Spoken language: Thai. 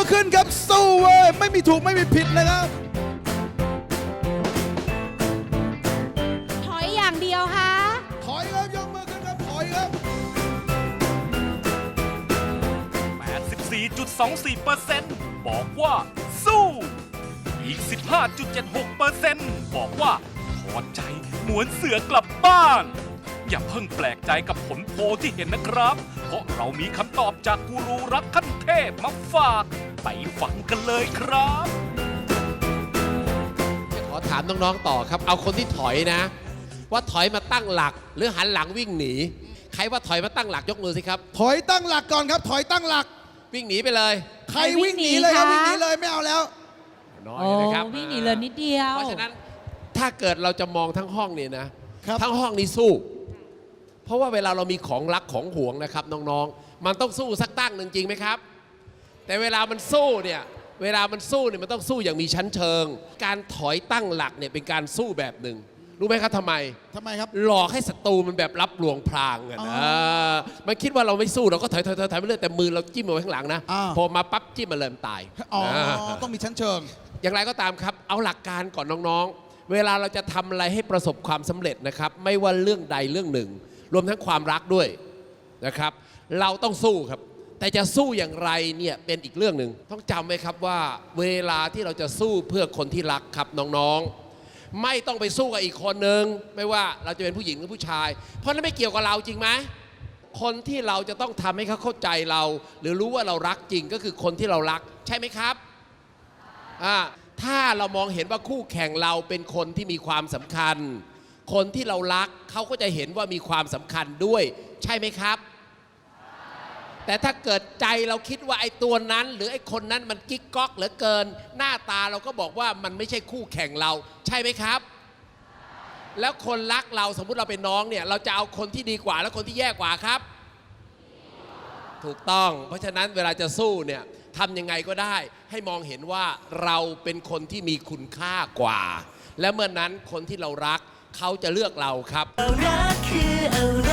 อขึ้นครับสู้เว้ยไม่มีถูกไม่มีผิดนะครับ ถอยอย่างเดียวค่ะ ถอยครับยกมือขึ้นครับถอยครับ 84.24%บอกว่า สู้ อีก 15.76%บอกว่าถอดใจหมวนเสือกลับบ้าน อย่าเพิ่งแปลกใจกับผลโพลที่เห็นนะครับ เพราะเรามีคำตอบจากกูรูรักขั้นเทพมาฝาก ไปฟังกันเลยครับ ขอถามน้องๆต่อครับ เอาคนที่ถอยนะ ว่าถอยมาตั้งหลัก หรือหันหลังวิ่งหนี ใครว่าถอยมาตั้งหลักยกมือสิครับ ถอยตั้งหลักก่อนครับ ถอยตั้งหลัก วิ่งหนีไปเลย ใครวิ่งหนีเลยครับใครวิ่วิ่งงหหนีนีคะเลยไม่เอาแล้ว น้อยโอ้นะครับวิ่งหนีเลยนิดเดียว เพราะฉะนั้นถ้าเกิดเราจะมองทั้งห้องเนี่ยนะครับทั้งห้องนี้สู้ เพราะว่าเวลาเรามีของรักของห่วงนะครับน้องๆ มันต้องสู้สักตั้งหนึ่งจริงไหมครับ แต่เวลามันสู้เนี่ยเวลามันสู้เนี่ยมันต้องสู้อย่างมีชั้นเชิง การถอยตั้งหลักเนี่ยเป็นการสู้แบบหนึ่งรู้ไหมครับทำไม ทำไมครับ หลอกให้ศัตรูมันแบบรับลวงพรางอะอ๋นะอมันคิดว่าเราไม่สู้เราก็ถอยถอยถอยถอยไปเรื่อยแต่มือเราจิ้มเอาไว้ข้างหลังนะอ่า พอมาปั๊บจิ้มมาเริ่มตายอ๋อา ต้องมีชั้นเชิง อย่างไรก็ตามครับ เอาหลักการก่อนน้องๆ เวลาเราจะทำอะไรให้ประสบความสำเร็จนะครับ ไม่ว่าเรื่องใดเรื่องหนึ่ง รวมทั้งความรักด้วยนะครับ เราต้องสู้ครับ แต่จะสู้อย่างไรเนี่ยเป็นอีกเรื่องหนึ่งต้องจำไว้ครับว่า เวลาที่เราจะสู้เพื่อคนที่รักครับน้องๆ ไม่ต้องไปสู้กับอีกคนหนึ่งไม่ว่าเราจะเป็นผู้หญิงหรือผู้ชาย เพราะนั้นไม่เกี่ยวกับเราจริงไหมคนที่เราจะต้องทำให้เขาเข้าใจเรา หรือรู้ว่าเรารักจริงก็คือคนที่เรารัก ใช่ไหมครับอ่าถ้าเรามองเห็นว่าคู่แข่งเราเป็นคนที่มีความสำคัญ คนที่เรารักเขาก็จะเห็นว่ามีความสำคัญด้วย ใช่ไหมครับ แต่ถ้าเกิดใจเราคิดว่าไอ้ตัวนั้น หรือไอ้คนนั้นมันกิ๊กก๊อกเหลือเกิน หน้าตาเราก็บอกว่ามันไม่ใช่คู่แข่งเรา ใช่ไหมครับ แล้วคนรักเราสมมุติเราเป็นน้องเนี่ย เราจะเอาคนที่ดีกว่า แล้วคนที่แย่กว่าครับ ถูกต้อง เพราะฉะนั้นเวลาจะสู้เนี่ยทำยังไงก็ได้ ให้มองเห็นว่าเราเป็นคนที่มีคุณค่ากว่า และเมื่อนนั้นคนที่เรารักเขาจะเลือกเราครับรักคืออะไร